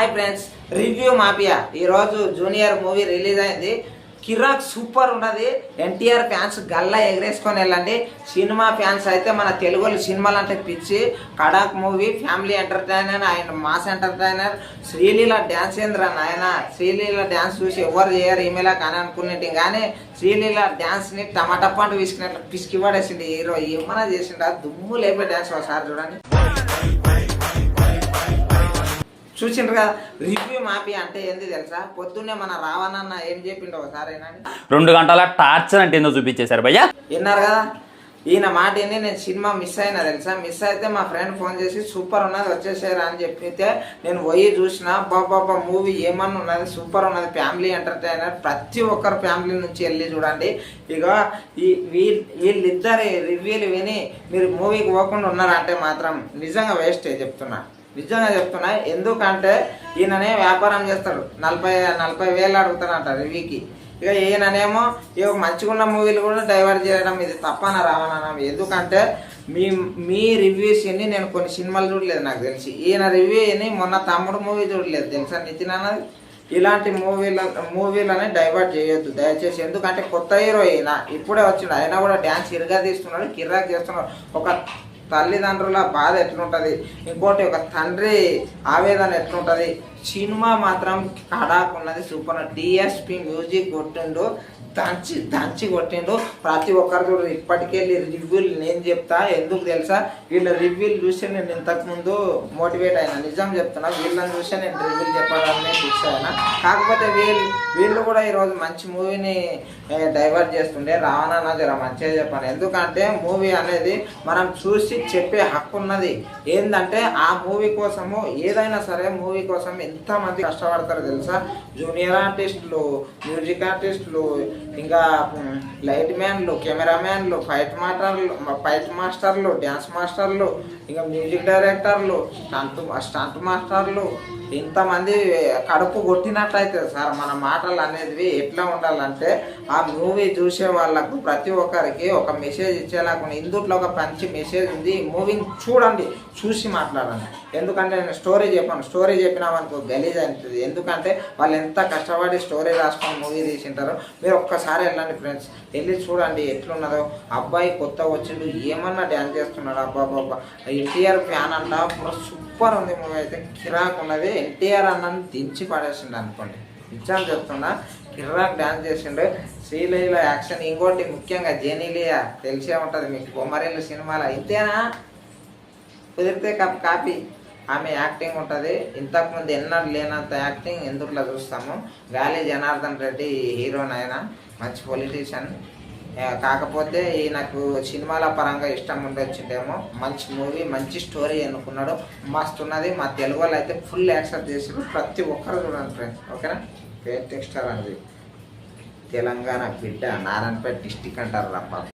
Hi friends review mafia. ఈరోజు junior movie release అయింది. కిరాక్ సూపర్ ఉన్నది. ఎన్టీఆర్ ఫ్యాన్స్ గల్లా ఎగరేసుకొని వెళ్ళండి. సినిమా ఫ్యాన్స్ అయితే మన తెలుగులో సినిమాలు అంటే పిచ్చి. కడాక్ మూవీ ఫ్యామిలీ ఎంటర్టైనర్ ఆయన మాస్ ఎంటర్టైనర్ శ్రీలీల డ్యాన్స్ ఏంద్ర నాయన. శ్రీలీల డ్యాన్స్ చూసి ఎవరు చేయరు ఈమెలా కానీ అనుకునేటి. కానీ శ్రీలీల డ్యాన్స్ని టమాటా పండు పిసికినట్లు పిసికి పడేసింది హీరో ఏమైనా చేసిండ? దుమ్ము లేపే డ్యాన్స్ ఒకసారి చూడండి. చూసిండ్రు కదా రివ్యూ మాపి అంటే ఏంది తెలుసా? పొద్దున్నే మన రావణన్న ఏం చెప్పిండు ఒకసారి రెండు గంటల టార్చర్ అంటే ఏందో చూపించేశారు భయ్యా. విన్నారు కదా? ఈయన మాట ఏంది? నేను సినిమా మిస్ అయినా తెలుసా? మిస్ అయితే మా ఫ్రెండ్ ఫోన్ చేసి సూపర్ ఉన్నది వచ్చేసారా అని చెప్పితే నేను పోయి చూసిన బాబా మూవీ ఏమన్నా ఉన్నది? సూపర్ ఉన్నది ఫ్యామిలీ ఎంటర్టైనర్ ప్రతి ఒక్కరు ఫ్యామిలీ నుంచి వెళ్ళి చూడండి. ఇక ఈ వీళ్ళు వీళ్ళిద్దరి రివ్యూలు విని మీరు మూవీకి పోకుండా ఉన్నారంటే మాత్రం నిజంగా వేస్టే చెప్తున్నా. నిజంగా చెప్తున్నా ఎందుకంటే ఈయననే వ్యాపారం చేస్తాడు. నలభై నలభై వేలు అడుగుతాడంట రివ్యూకి. ఇక ఈయననేమో ఇక మంచిగా ఉన్న మూవీలు కూడా డైవర్ట్ చేయడం ఇది తప్పన రావణ ఎందుకంటే మీ మీ రివ్యూస్ ఎన్ని నేను కొన్ని సినిమాలు చూడలేదు నాకు తెలిసి. ఈయన రివ్యూ ఎన్ని మొన్న తమ్ముడు మూవీ చూడలేదు. తెలుసా నితిన్ అన్నది? ఇలాంటి మూవీల మూవీలని డైవర్ట్ చేయొద్దు. దయచేసి ఎందుకంటే కొత్త హీరో ఈయన ఇప్పుడే వచ్చిండు. అయినా కూడా డ్యాన్స్ ఇరుగా తీస్తున్నాడు కిర్రాక్ చేస్తున్నాడు. ఒక తల్లిదండ్రుల బాధ ఎట్లుంటుంది? ఇంకోటి ఒక తండ్రి ఆవేదన ఎట్లుంటుంది? సినిమా మాత్రం కడాకున్నది సూపర్. డిఎస్పి మ్యూజిక్ కొట్టిండు. దంచి దంచి కొట్టిండు ప్రతి ఒక్కరు కూడా ఇప్పటికెళ్ళి రివ్యూలు నేను చెప్తా ఎందుకు తెలుసా? వీళ్ళ రివ్యూలు చూసి నేను ఇంతకుముందు మోటివేట్ అయినా. నిజం చెప్తున్నా వీళ్ళని చూసి నేను రివ్యూలు చెప్పాలని ఫిక్స్ అయినా. కాకపోతే వీళ్ళు వీళ్ళు కూడా ఈరోజు మంచి మూవీని డైవర్ట్ చేస్తుండే. రావణ జర మంచిగా చెప్పాను. ఎందుకంటే మూవీ అనేది మనం చూసి చెప్పే హక్కు ఉన్నది. ఏంటంటే ఆ మూవీ కోసము ఏదైనా సరే మూవీ కోసం ఎంతమంది కష్టపడతారో తెలుసా? జూనియర్ ఆర్టిస్టులు మ్యూజిక్ ఆర్టిస్టులు ఇంకా లైట్ మ్యాన్లు కెమెరామ్యాన్లు ఫైట్ మాస్టర్లు ఫైట్ మాస్టర్లు డ్యాన్స్ మాస్టర్లు ఇంకా మ్యూజిక్ డైరెక్టర్లు స్టంట్ స్టంట్ మాస్టర్లు ఇంతమంది కడుపు కొట్టినట్లయితే సార్ మన మాటలు అనేది ఎట్లా ఉండాలంటే ఆ మూవీ చూసే వాళ్ళకు ప్రతి ఒక్కరికి ఒక మెసేజ్ ఇచ్చేలాగా ఇందుట్లో ఒక మంచి మెసేజ్ ఉంది. మూవీని చూడండి చూసి మాట్లాడండి. ఎందుకంటే నేను స్టోరీ చెప్పాను. స్టోరీ చెప్పినామనుకో గలీజ్ అవుతుంది ఎందుకంటే వాళ్ళు ఎంత కష్టపడి స్టోరీ రాసుకొని మూవీ తీసింటారో మీరు ఒక్కసారి వెళ్ళండి ఫ్రెండ్స్. వెళ్ళి చూడండి ఎట్లున్నదో. అబ్బాయి కొత్త వచ్చిండు. ఏమన్నా డ్యాన్స్ చేస్తున్నాడు? అబ్బా ఎన్టీఆర్ ఫ్యాన్ అంట. సూపర్ ఉంది మూవీ అయితే. కిరాక్ ఉన్నది. ఎన్టీఆర్ అన్నని దించి పడేసిండు అనుకోండి. నిజం చెప్తున్నా కిర్రాక్ డాన్స్ చేసిండు శ్రీలీల యాక్షన్ ఇంకోటి ముఖ్యంగా జెనీలియా తెలిసే ఉంటుంది మీకు బొమ్మరేళ్ళు సినిమాలో. ఇంతేనా? కుదిరితే కప్ కాపీ. ఆమె యాక్టింగ్ ఉంటుంది. ఇంతకుముందు ఎన్నడూ లేనంత యాక్టింగ్ ఎందుకులా చూస్తాము? గాలి జనార్దన్ రెడ్డి హీరోనైనా మంచి పొలిటీషియన్. కాకపోతే ఈ నాకు సినిమాల పరంగా ఇష్టం ఉండొచ్చిందేమో. మంచి మూవీ మంచి స్టోరీ అనుకున్నాడు. మస్తు ఉన్నది మా తెలుగు వాళ్ళు అయితే ఫుల్ యాక్సెప్ట్ చేసారు ప్రతి ఒక్కరు చూడండి ఫ్రెండ్స్ ఓకేనా? పేరు టెక్స్టర్ అనేది తెలంగాణ బిడ్డ నారాయణపేట డిస్టిక్ అంటారు రప్ప